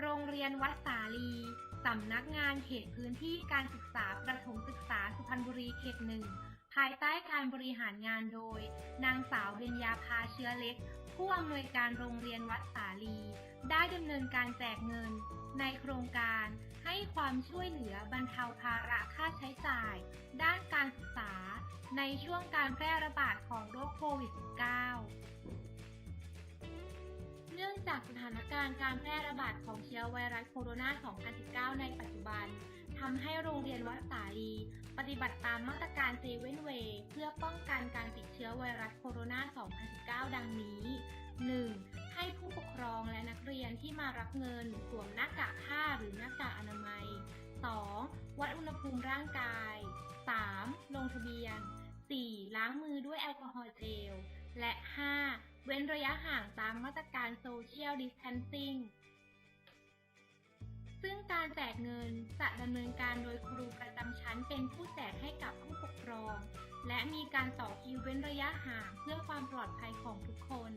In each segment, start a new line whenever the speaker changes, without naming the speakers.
โรงเรียนวัดสาลีสำนักงานเขตพื้นที่การศึกษาประถมศึกษาสุพรรณบุรีเขตหนึ่งภายใต้การบริหารงานโดย นางสาวเบญญาภาเชื้อเล็ก ผู้อำนวยการโรงเรียนวัดสาลี ได้ดำเนินการแจกเงิน ในโครงการให้ความช่วยเหลือบรรเทาภาระค่าใช้จ่าย ด้านการศึกษา ในช่วงการแพร่ระบาดของ จากสถานการณ์การแพร่ระบาดของเชื้อไวรัสโคโรนา 2019 ในปัจจุบันทำให้โรงเรียนวัดสาลี ปฏิบัติตามมาตรการเซเว่นเวย์เพื่อป้องกันการติดเชื้อไวรัสโคโรนา 2019 ดังนี้ 1. ให้ผู้ปกครองและนักเรียนที่มารับเงินสวมหน้ากากผ้าหรือหน้ากากอนามัย 2. วัดอุณหภูมิร่างกาย 3. ลงทะเบียน 4. ล้างมือด้วยแอลกอฮอล์เจล และ 5. ห่างตามมาตรการโซเชียลดิสแทนซิ่งซึ่งการแจกเงินจะดำเนินการโดยครูประจำชั้นเป็นผู้แจกให้กับผู้ปกครอง และมีการต่อคิวเว้นระยะห่างเพื่อความปลอดภัยของทุกคน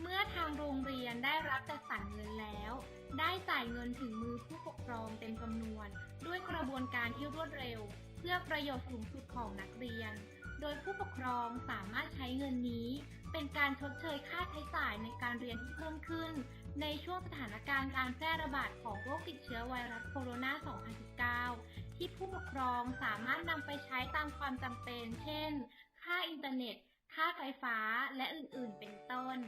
เมื่อทางโรงเรียนได้รับจัดสรรเงินแล้ว ได้จ่ายเงินถึงมือผู้ปกครองเต็มจำนวน ด้วยกระบวนการที่รวดเร็ว เพื่อประโยชน์สูงสุดของนักเรียน โดยผู้ปกครองสามารถใช้เงินนี้ เป็นการชดเชยค่าใช้จ่ายในการเรียนที่เพิ่มขึ้น ในช่วงสถานการณ์การแพร่ระบาดของโรคติดเชื้อไวรัสโคโรนา 2019 ที่ผู้ปกครองสามารถนำไปใช้ตามความจำเป็น เช่น ค่าอินเทอร์เน็ต ค่าไฟฟ้า และอื่น ๆ เป็นต้น